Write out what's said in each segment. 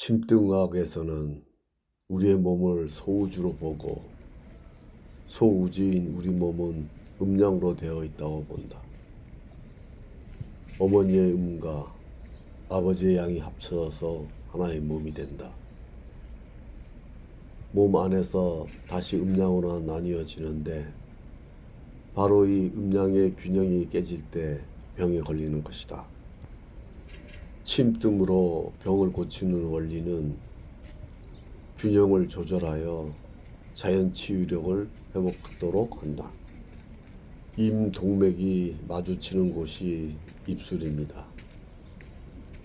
침등학에서는 우리의 몸을 소우주로 보고 소우주인 우리 몸은 음양으로 되어 있다고 본다. 어머니의 음과 아버지의 양이 합쳐져서 하나의 몸이 된다. 몸 안에서 다시 음양으로 나뉘어지는데 바로 이 음양의 균형이 깨질 때 병에 걸리는 것이다. 침등으로 병을 고치는 원리는 균형을 조절하여 자연 치유력을 회복하도록 한다. 임동맥이 마주치는 곳이 입술입니다.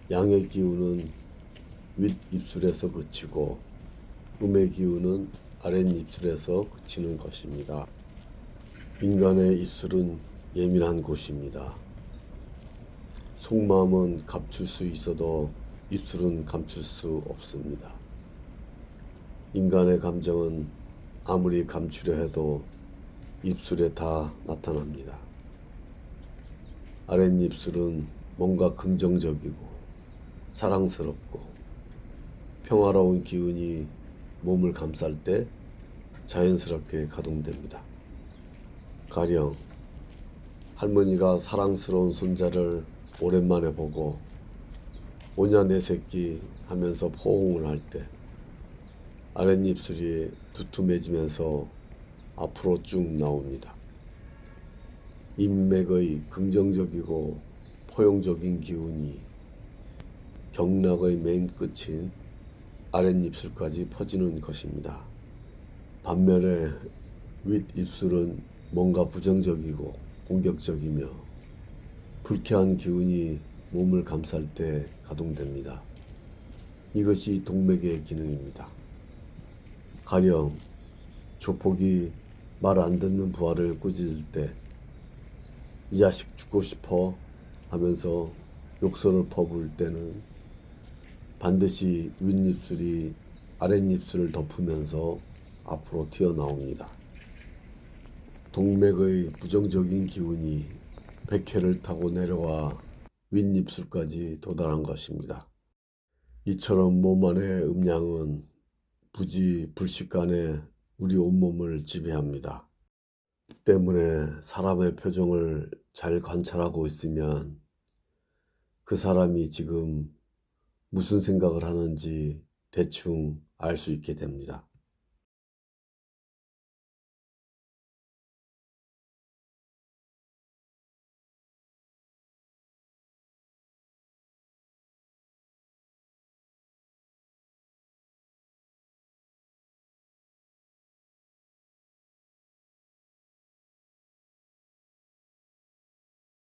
양의 기운은 윗입술에서 그치고 음의 기운은 아랫입술에서 그치는 것입니다. 인간의 입술은 예민한 곳입니다. 속마음은 감출 수 있어도 입술은 감출 수 없습니다. 인간의 감정은 아무리 감추려 해도 입술에 다 나타납니다. 아랫입술은 뭔가 긍정적이고 사랑스럽고 평화로운 기운이 몸을 감쌀 때 자연스럽게 가동됩니다. 가령 할머니가 사랑스러운 손자를 오랜만에 보고 오냐 내 새끼 하면서 포옹을 할 때 아랫입술이 두툼해지면서 앞으로 쭉 나옵니다. 인맥의 긍정적이고 포용적인 기운이 경락의 맨 끝인 아랫입술까지 퍼지는 것입니다. 반면에 윗입술은 뭔가 부정적이고 공격적이며 불쾌한 기운이 몸을 감쌀 때 가동됩니다. 이것이 동맥의 기능입니다. 가령 조폭이 말 안 듣는 부하를 꾸짖을 때 이 자식 죽고 싶어 하면서 욕설을 퍼부을 때는 반드시 윗입술이 아랫입술을 덮으면서 앞으로 튀어나옵니다. 동맥의 부정적인 기운이 백회를 타고 내려와 윗입술까지 도달한 것입니다. 이처럼 몸 안의 음양은 부지 불식간에 우리 온몸을 지배합니다. 때문에 사람의 표정을 잘 관찰하고 있으면 그 사람이 지금 무슨 생각을 하는지 대충 알 수 있게 됩니다.